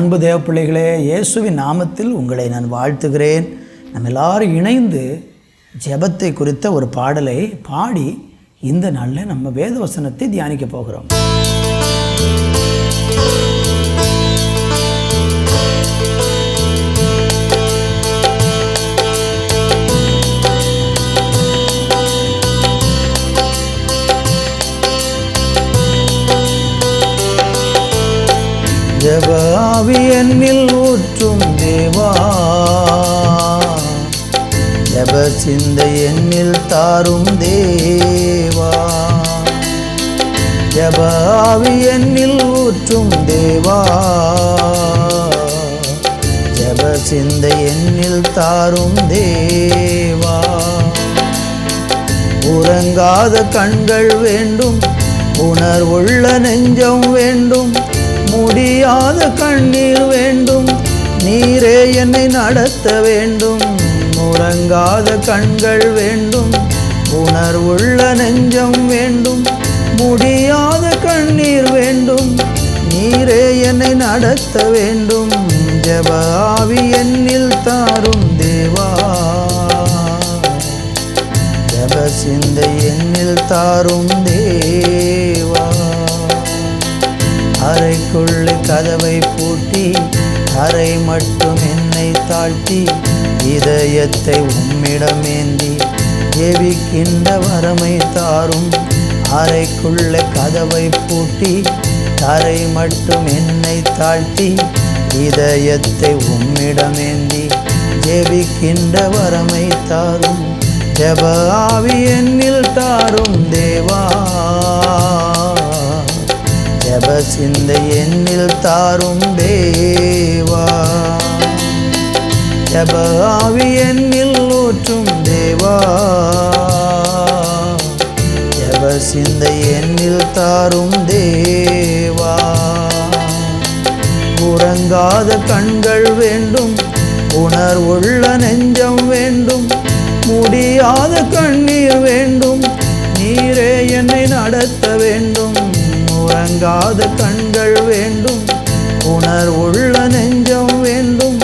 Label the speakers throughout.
Speaker 1: அன்பு தேவ பிள்ளைகளே இயேசுவின் நாமத்தில் உங்களை நான் வாழ்த்துகிறேன். நம்ம எல்லாரும் இணைந்து ஜெபத்தை குறித்த ஒரு பாடலை பாடி இந்த நாளில் நம்ம வேத வசனத்தை தியானிக்க போகிறோம். ஆவி என்னில் ஊற்றும் தேவா. ஜப சிந்தை என்னில் தாரும் தேவா. ஜப ஆவி என்னில் ஊற்றும் தேவா. ஜப சிந்தை என்னில் தாரும் தேவா. உறங்காத கண்கள் வேண்டும் உணர்வுள்ள நெஞ்சம் வேண்டும் முடியாத கண்ணீர் வேண்டும். நீரே என்னை நடத்த வேண்டும். உறங்காத கண்கள் வேண்டும். உணர்வுள்ள நெஞ்சம் வேண்டும். முடியாத கண்ணீர் வேண்டும். நீரே என்னை நடத்த வேண்டும். ஜபாவி என்னில் தாரும் தேவா. ஜப சிந்தை என்னில் தாரும் தேவா அறைக்குள்ளே கதவை பூட்டி அறை மட்டும் என்னை தாழ்த்தி இதயத்தை உம்மிடமேந்தி ஜெபிக்கின்ற வரமை தாரும். அறைக்குள்ள கதவை பூட்டி தரை மட்டும் என்னை தாழ்த்தி இதயத்தை உம்மிடமேந்தி ஜெபிக்கின்ற வரமை தாரும். ஜப ஆவி என்னில் தாரும் தேவா. ஜப சிந்தை என்னில் தாரும் தேவா. ஜபாவி என்னில் ஊற்றும் தேவா. ஜப சிந்தை என்னில் தாரும் தேவா. உறங்காத கண்கள் வேண்டும் உணர்வுள்ள நெஞ்சம் வேண்டும் முடியாத கண்ணீர் வேண்டும் நீரே என்னை நடத்த வேண்டும். உறங்காத கண்கள் வேண்டும். உணர் உள்ள நெஞ்சம் வேண்டும்.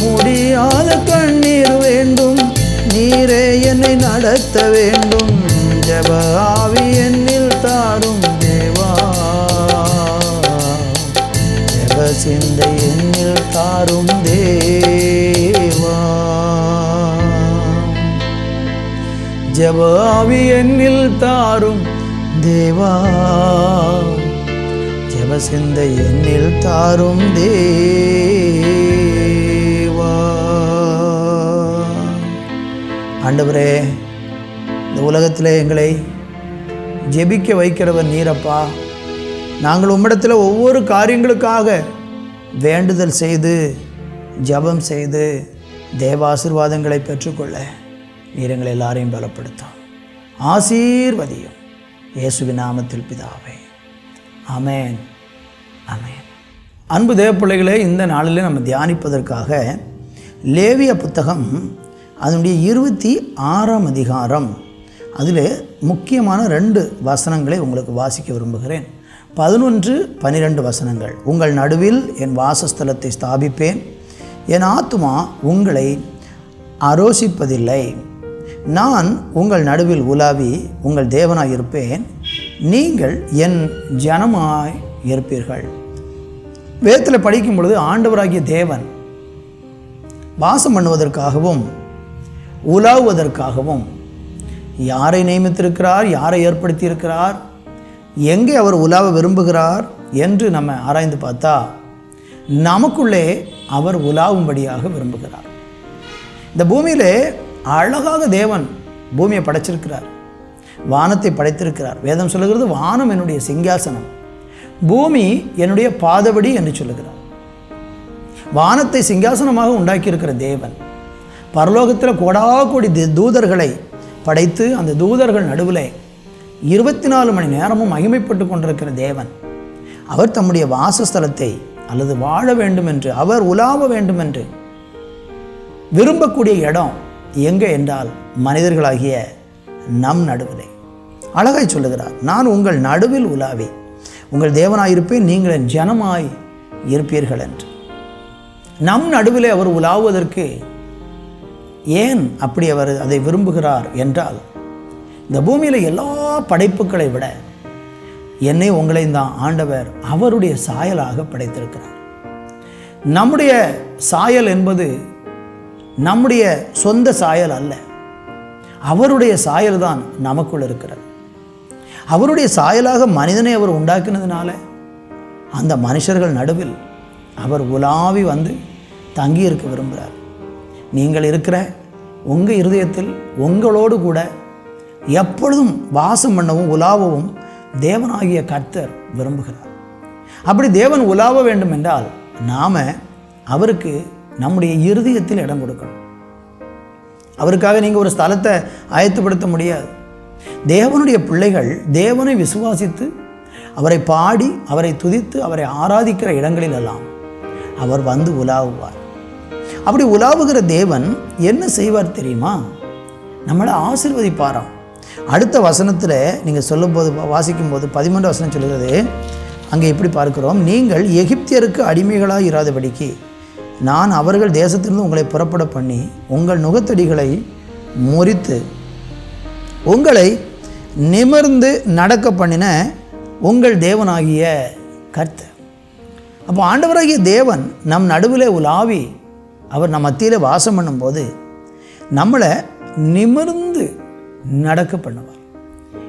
Speaker 1: முடியாத கண்ணீர் வேண்டும். நீரே என்னை நடத்த வேண்டும். ஜப ஆவி என்னில் தாரும் தேவா. ஜப சிந்தை என்னில் தாரும் தேவா. ஜபாவி என்னில் தாரும் தேவா. ஜப சிந்தை என்னில் தாரும் தேவா. ஆண்டவரே இந்த உலகத்தில் எங்களை ஜெபிக்க வைக்கிறவர் நீரப்பா. நாங்கள் உம்மிடத்தில் ஒவ்வொரு காரியங்களுக்காக வேண்டுதல் செய்து ஜபம் செய்து தேவாசிர்வாதங்களை பெற்றுக்கொள்ள நீர் எங்களை எல்லாரையும் பலப்படுத்தும். ஆசீர்வதியும் இயேசுவின் நாமத்தில் பிதாவே. ஆமேன். அமையும் அன்பு தேவப்பிள்ளைகளே இந்த நாளில் நம்ம தியானிப்பதற்காக லேவிய புத்தகம் அதனுடைய இருபத்தி ஆறாம் அதிகாரம். அதில் முக்கியமான ரெண்டு வசனங்களை உங்களுக்கு வாசிக்க விரும்புகிறேன். பதினொன்று பனிரெண்டு வசனங்கள். உங்கள் நடுவில் என் வாசஸ்தலத்தை ஸ்தாபிப்பேன். என் ஆத்துமா உங்களை அரோசிப்பதில்லை நான் உங்கள் நடுவில் உலாவி உங்கள் தேவனாய் இருப்பேன் நீங்கள் என் ஜனமாய் இருப்பீர்கள். வேதத்தில் படிக்கும் பொழுது ஆண்டவராகிய தேவன் வாசம் பண்ணுவதற்காகவும் உலாவுவதற்காகவும் யாரை நியமித்திருக்கிறார் யாரை ஏற்படுத்தியிருக்கிறார் எங்கே அவர் உலாவ விரும்புகிறார் என்று நம்ம ஆராய்ந்து பார்த்தா நமக்குள்ளே அவர் உலாவும்படியாக விரும்புகிறார். இந்த பூமியிலே அழகாக தேவன் பூமியை படைச்சிருக்கிறார். வானத்தை படைத்திருக்கிறார். வேதம் சொல்லுகிறது வானம் என்னுடைய சிங்காசனம். பூமி என்னுடைய பாதபடி என்று சொல்லுகிறார். வானத்தை சிங்காசனமாக உண்டாக்கியிருக்கிற தேவன் பரலோகத்தில் கோடா கோடி தி- தூதர்களை படைத்து அந்த தூதர்கள் நடுவில் இருபத்தி நாலு மணி நேரமும் மகிமைப்பட்டு கொண்டிருக்கிற தேவன். அவர் தம்முடைய வாசஸ்தலத்தை அல்லது வாழ வேண்டும் என்று அவர் உலாவ வேண்டும் என்று விரும்பக்கூடிய இடம் எங்கே என்றால் மனிதர்களாகிய நம் நடுவிலே. அழகாய் சொல்லுகிறார் நான் உங்கள் நடுவில் உலாவேன். உங்கள் தேவனாயிருப்பேன் நீங்கள் என் ஜனமாய் இருப்பீர்கள் என்று. நம் நடுவிலே அவர் உலாவுவதற்கு ஏன் அப்படி அவர் அதை விரும்புகிறார் என்றால் இந்த பூமியில் எல்லா படைப்புகளை விட என்னை உங்களை தான் ஆண்டவர் அவருடைய சாயலாக படைத்திருக்கிறார். நம்முடைய சாயல் என்பது நம்முடைய சொந்த சாயல் அல்ல அவருடைய சாயல் தான் நமக்குள் இருக்கிறது. அவருடைய சாயலாக மனிதனை அவர் உண்டாக்கினதுனால அந்த மனுஷர்கள் நடுவில் அவர் உலாவி வந்து தங்கி இருக்க விரும்புகிறார். நீங்கள் இருக்கிற உங்கள் இருதயத்தில் உங்களோடு கூட எப்பொழுதும் வாசம் பண்ணவும் உலாவவும் தேவனாகிய கர்த்தர் விரும்புகிறார். அப்படி தேவன் உலாவ வேண்டும் என்றால் நாம் அவருக்கு நம்முடைய இருதயத்தில் இடம் கொடுக்கணும். அவருக்காக நீங்கள் ஒரு ஸ்தலத்தை ஆயத்துப்படுத்த முடியாது. தேவனுடைய பிள்ளைகள் தேவனை விசுவாசித்து அவரை பாடி அவரை துதித்து அவரை ஆராதிக்கிற இடங்களிலெல்லாம் அவர் வந்து உலாவுவார். அப்படி உலாவுகிற தேவன் என்ன செய்வார் தெரியுமா? நம்மளை ஆசிர்வதிப்பாராம். அடுத்த வசனத்தில் நீங்கள் சொல்லும்போது வாசிக்கும்போது பதிமூன்று வசனம் சொல்கிறது அங்கே எப்படி பார்க்கிறோம்? நீங்கள் எகிப்தியருக்கு அடிமைகளாக இராதபடிக்கு நான் அவர்கள் தேசத்திலிருந்து உங்களை புறப்பட பண்ணி உங்கள் நுகத்தடிகளை முறித்து உங்களை நிமிர்ந்து நடக்க பண்ணின உங்கள் தேவனாகிய கர்த்தர். அப்போ ஆண்டவராகிய தேவன் நம் நடுவில் உலாவி அவர் நம் மத்தியில் வாசம் பண்ணும்போது நம்மளை நிமிர்ந்து நடக்க பண்ணுவார்.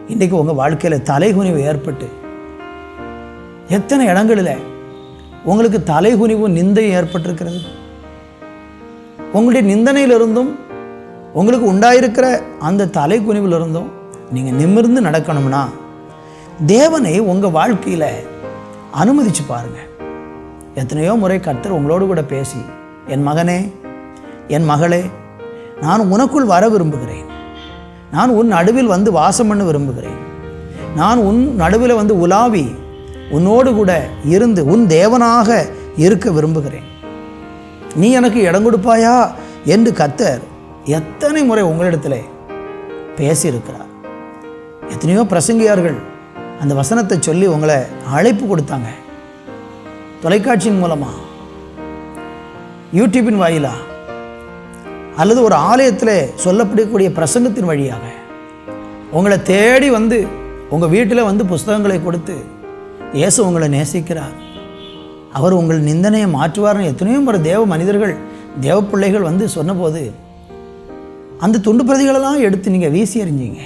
Speaker 1: இன்றைக்கு உங்கள் வாழ்க்கையில் தலைகுனிவு ஏற்பட்டு எத்தனை இடங்களில் உங்களுக்கு தலைகுனிவு நிந்தை ஏற்பட்டிருக்கிறது? உங்களுடைய நிந்தனையிலிருந்தும் உங்களுக்கு உண்டாயிருக்கிற அந்த தலை குனிவில் இருந்தும் நீங்கள் நிமிர்ந்து நடக்கணும்னா தேவனை உங்கள் வாழ்க்கையில் அனுமதிச்சு பாருங்க. எத்தனையோ முறை கர்த்தர் உங்களோடு கூட பேசி என் மகனே என் மகளே நான் உனக்குள் வர விரும்புகிறேன். நான் உன் நடுவில் வந்து வாசம் பண்ண விரும்புகிறேன். நான் உன் நடுவில் வந்து உலாவி உன்னோடு கூட இருந்து உன் தேவனாக இருக்க விரும்புகிறேன். நீ எனக்கு இடம் கொடுப்பாயா? என்று கத்தர் எத்தனை முறை உங்களிடத்தில் பேசியிருக்கிறார்? எத்தனையோ பிரசங்கியார்கள் அந்த வசனத்தை சொல்லி உங்களை அழைப்பு கொடுத்தாங்க. தொலைக்காட்சியின் மூலமாக யூடியூப்பின் வாயிலா அல்லது ஒரு ஆலயத்தில் சொல்லப்படக்கூடிய பிரசங்கத்தின் வழியாக. உங்களை தேடி வந்து உங்கள் வீட்டில் வந்து புஸ்தகங்களை கொடுத்து இயேசு உங்களை நேசிக்கிறார். அவர் உங்கள் நிந்தனையை மாற்றுவார்னு எத்தனையோ ஒரு தேவ மனிதர்கள் தேவ பிள்ளைகள் வந்து சொன்னபோது அந்த துண்டு பிரதிகளெல்லாம் எடுத்து நீங்கள் வீசி எறிஞ்சிங்க.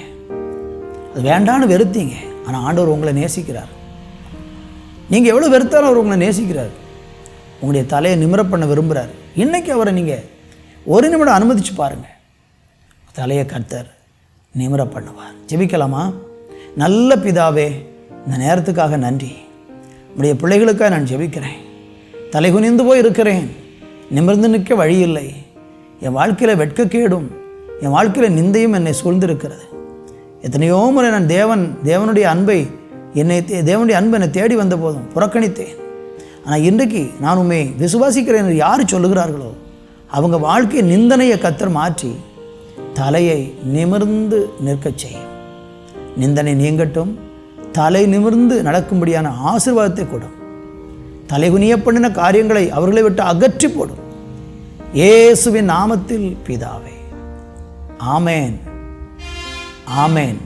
Speaker 1: அது வேண்டான்னு வெறுத்தீங்க. ஆனால் ஆண்டவர் உங்களை நேசிக்கிறார். நீங்கள் எவ்வளோ வெறுத்தாலும் அவர் உங்களை நேசிக்கிறார். உங்களுடைய தலையை நிமிர பண்ண விரும்புகிறார் இன்றைக்கி அவரை நீங்கள் ஒரு நிமிடம் அனுமதிச்சு பாருங்கள் தலையை கர்த்தர் நிமிர பண்ணுவார். ஜெபிக்கலாமா? நல்ல பிதாவே இந்த நேரத்துக்காக நன்றி. உடைய பிள்ளைகளுக்காக நான் ஜெபிக்கிறேன். தலைகுனிந்து போய் இருக்கிறேன். நிமிர்ந்து நிற்க வழி இல்லை. என் வாழ்க்கையில் வெட்கக்கேடும். என் வாழ்க்கையில் நிந்தையும் என்னை சூழ்ந்திருக்கிறது. எத்தனையோ முறை நான் தேவன் தேவனுடைய அன்பை என்னை தே- தேவனுடைய அன்பை என்னை தேடி வந்த போதும் புறக்கணித்தேன். ஆனால் இன்றைக்கு நான் உண்மை விசுவாசிக்கிறேன் என்று யார் சொல்லுகிறார்களோ அவங்க வாழ்க்கையை நிந்தனையை கத்தர் மாற்றி தலையை நிமிர்ந்து நிற்கச் செய்யும். நிந்தனை நீங்கட்டும் தலை நிமிர்ந்து நடக்கும்படியான ஆசீர்வாதத்தை கொடும். தலைகுனிய பண்ணின காரியங்களை அவர்களை விட்டு அகற்றி போடும். இயேசுவின் நாமத்தில் பிதாவே. ஆமேன் ஆமேன்